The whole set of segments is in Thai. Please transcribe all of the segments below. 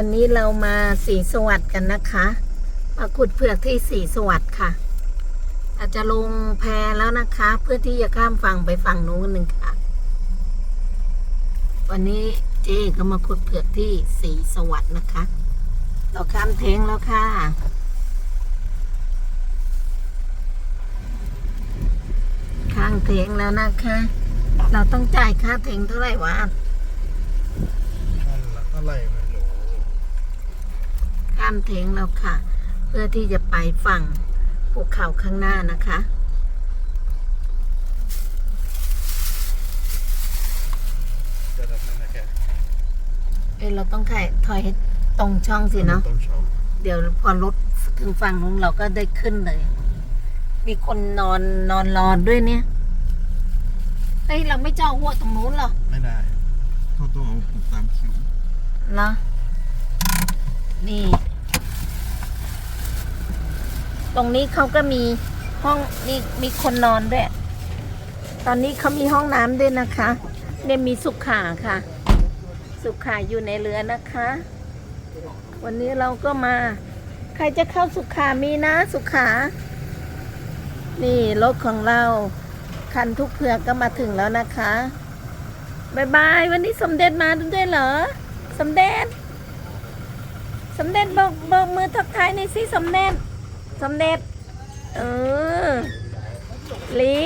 วันนี้เรามาสีสวัสดิ์กันนะคะมาขุดเผือกที่สีสวัสดิ์ค่ะ อาจจะลงแพแล้วนะคะ เพื่อที่จะข้ามฝั่งไปฝั่งนู้นหนึ่งค่ะ วันนี้เจ๊ก็มาขุดเผือกที่สีสวัสดิ์นะคะ เราข้ามเทงแล้วค่ะข้างเทงแล้วนะคะ เราต้องจ่ายค่าเทงเท่าไหร่วะนั่นละเท่าไหร่ไข้ามเทงแล้วค่ะ เพื่อที่จะไปฝั่งภูเขาข้างหน้านะคะจะแบบนั้นนะแกเอ้ยเราต้องถ่ายถอยให้ตรงช่องสิเนาะต้องชมเดี๋ยวพอรถถึงฝั่งนู้นเราก็ได้ขึ้นเลย มีคนนอนนอนรอด้วยเนี่ยเฮ้ยเราไม่เจาะหัวตรงนู้นเหรอ ไม่ได้เขาต้องเอาผูกตามคิวเหรอ นี่ ตรงนี้เขาก็มีห้องนี่มีคนนอนด้วย ตอนนี้เขามีห้องน้ำด้วยนะคะ เนี่ยมีสุขาค่ะ สุขาอยู่ในเรือนะคะ วันนี้เราก็มา ใครจะเข้าสุขามีนะสุขา นี่รถของเรา คันทุกเผือกก็มาถึงแล้วนะคะบายบาย วันนี้สมเด็จมาด้วยเหรอ สมเด็จ สมเด็จบอกบอกมือทักทายในอยสิสมเด็จ สมเด็จ เออ ลี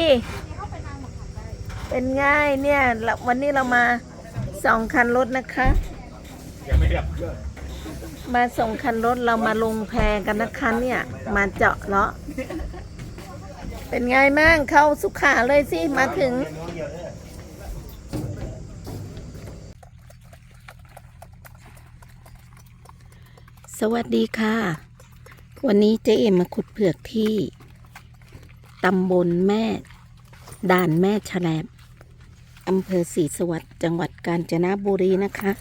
เป็นไง่ายเนี่ยเราวันนี้เรามาสองคันรถนะคะ ยังไม่ดับเครื่องมาส่งคันรถเรามาลงแพกันนะคะเนี่ย มาเจาะเลาะ เป็นไงมั่งเข้าสุขาเลยสิ มาถึง สวัสดีค่ะ วันนี้เจ๊เอ็มมาขุดเผือกที่ตำบลแม่ ด่านแม่แฉลบอำเภอศรีสวัสดิ์จังหวัดกาญจนบุรีนะคะ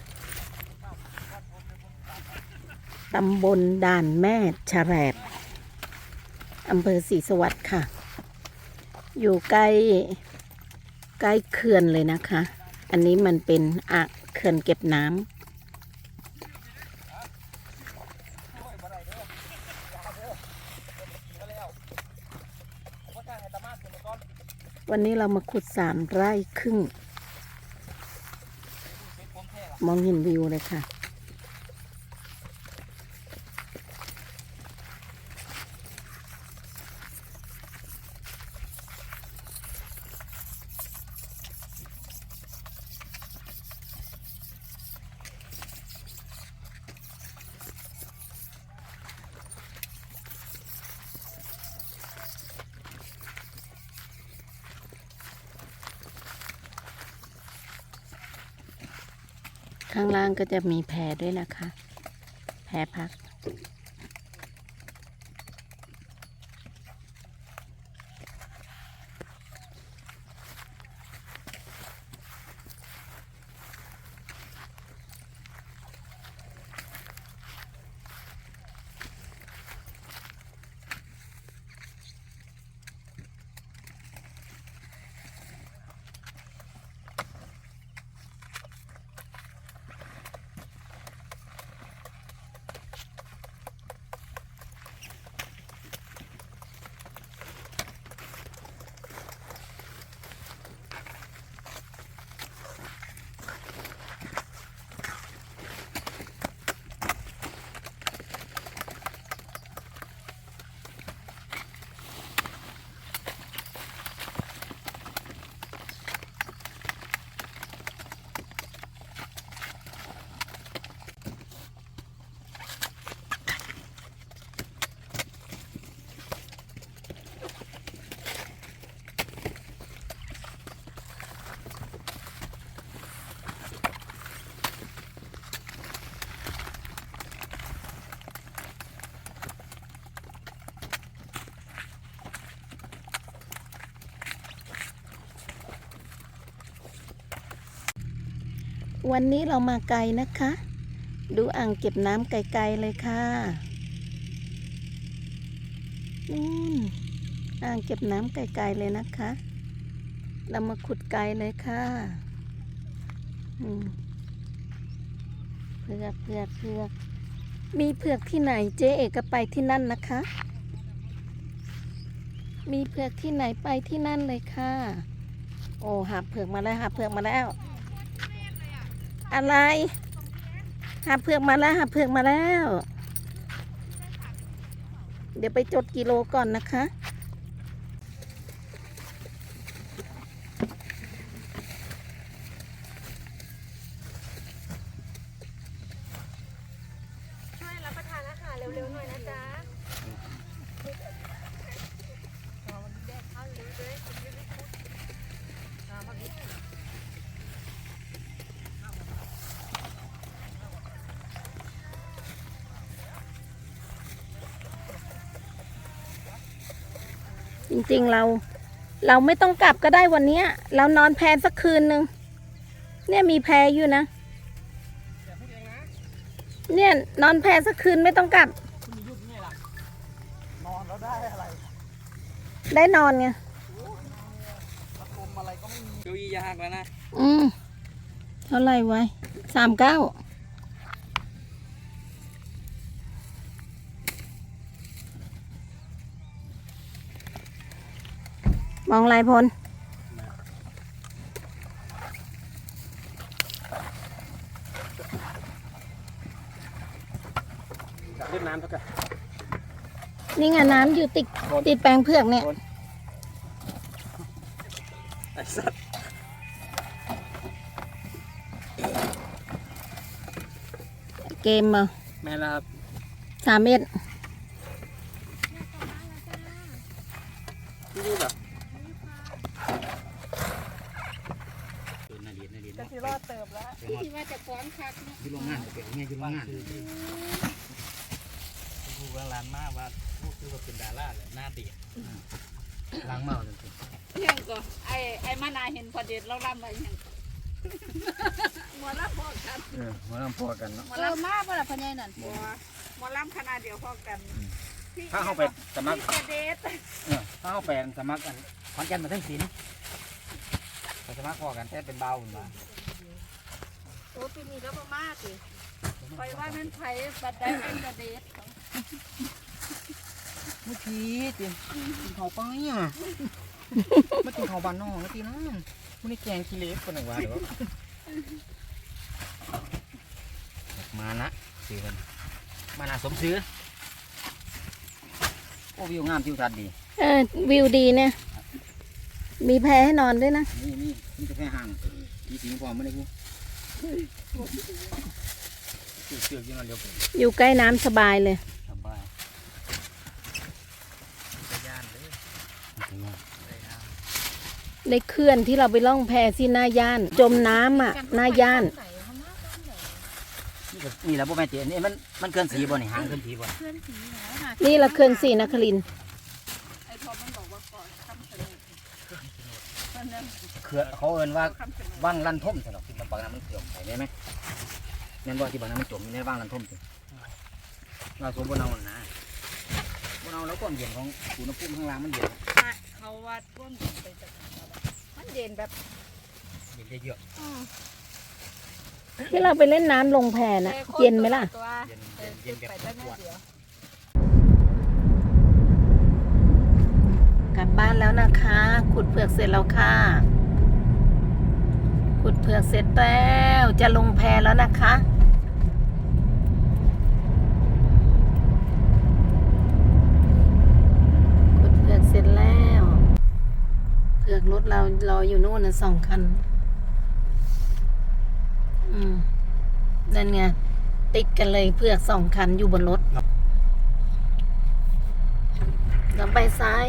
ตำบลด่านแม่แฉลบอำเภอศรีสวัสดิ์ค่ะ อยู่ใกล้ใกล้เขื่อนเลยนะคะ อันนี้มันเป็นอะเขื่อนเก็บน้ำ วันนี้เรามาขุดสามไร่ครึ่ง มองเห็นวิวเลยค่ะ ข้างล่างก็จะมีแพรด้วยนะคะ แพรพัก วันนี้เรามาไกลนะคะ ดูอ่างเก็บน้ำไกลๆเลยค่ะนู่นอ่างเก็บน้ำไกลๆเลยนะคะ เรามาขุดไกลเลยค่ะเผืเผือกเผือกเผือกมีเผือกที่ไหนเจ๊เอกก็ไปที่นั่นนะคะ มีเผือกที่ไหนไปที่นั่นเลยค่ะ โอ้หาเผือกมาแล้วหาเผือกมาแล้ว อะไรหาเผือกมาแล้วหาเผือกมาแล้ว เดี๋ยวไปจดกิโลก่อนนะคะ ช่วยรับประทานอาหารเร็วๆหน่อยนะจ๊ะ จริงๆเรา เราไม่ต้องกลับก็ได้วันเนี้ยเรานอนแพสักคืนหนึ่งเนี่ยมีแพอยู่นะ เนี่ยนอนแพสักคืนไม่ต้องกลับนอนแล้วได้อะไร ได้นอนไงก็ไม่มีเก้าอี้ยากแล้วนะ อืมเท่าไหร่ไว้สามเก้า มองลายพลเล่นน้ำเท่ากันนี่ไงน้ำอยู่ติดติดแปลงเผือกเนี่ยไอ้สัตว์เกมมาแม่ละครับสามเม็ดที่นี่แบบนาดีนาดี จะสิรอ ดเติบแล้วที่ว่าจะฟ้อนคักเนาะอยู่โรงงานเป็นไงอยู่โรงงานกูกำลังมากว่าพวกคือว่าเป็นดาราเลยหน้าตีล้างเมาจริงยังก็ไอ้ไอ้มานาเห็นพอดีเราลำอะไรยังหมอลำพอกันๆเออมาลำพอกันเนาะหมอลำมาบ่ล่ะพ่อใหญ่นั่นบ่หมอลำคณะเดียวพอกันถ้าเข้าไปสมัครพี่เดชเออถ้าเข้าไปสมัครกันขอนแก่นมาทั้งศิลป์ไปสมัครพอกันแต่เป็นเบาหุ่นมาโอ้ปีนี้ก็บ่มากสิคอยว่ามันไผบัดได้เป็นเดชเมื่อกี้ตีกินข้าวไปอะไม่กินข้าวบานนอกนะตีนะมันนี่แกงขี้เล็กคนหนึ่งว่าเดี๋ยวมานะซื้อกันมานะสมซื้อโอ้วิวงามทิวทัศน์ดี เออวิวดีเนี่ย มีแพให้นอนด้วยนะ นี่นี่นี่จะแค่ห่างกี่สิงพอไม่ได้กู เชือกยังนอนเร็วไปอยู่ใกล้น้ำสบายเลย สบายไปย่านเลยจะย่านได้เคลื่อนที่เราไปล่องแพที่หน้าย่าน จมน้ำอะหน้าย่านนี่ก็นี่แหละพวกแม่เตียนี่มันมันเกินสีบ่นี่หางเกินสีบ่เพื่อนสีหาหานี่ละเคลื่อนสี่นครินทร์ไอ้พอมันบอกว่าก่อนคำเสนอเคลื่อนเขาเอินว่าว่างลันท่มสำหรับ ที่มันบางน้ำมันจมไปได้ไหมแม่นบ่ที่บางน้ำมันจมอยู่ในว่างลันท่มสิเราสมบูรณ์เอานะบนเอาแล้วความเย็นของอุณหภูมิข้างล่างมันเย็นเขาวัดร่วมไปจากมันเด่นแบบเย็นเยอะที่เราไปเล่นน้ำลงแพน่ะ เย็นไหมล่ะตัวๆเย็นเย็นเย็นแบบไปได้แม่ปวดเดียวกลับบ้านแล้วนะคะ ขุดเผือกเสร็จแล้วค่ะขุด เผือกเสร็จแล้วจะลงแพแล้วนะคะ ขุดเผือกเสร็จแล้ว เผือกรถเรารออยู่นู่นนะสองคัน อืมนั่นไงติดกันเลยเผือกสองคันอยู่บนรถเราไปซ้าย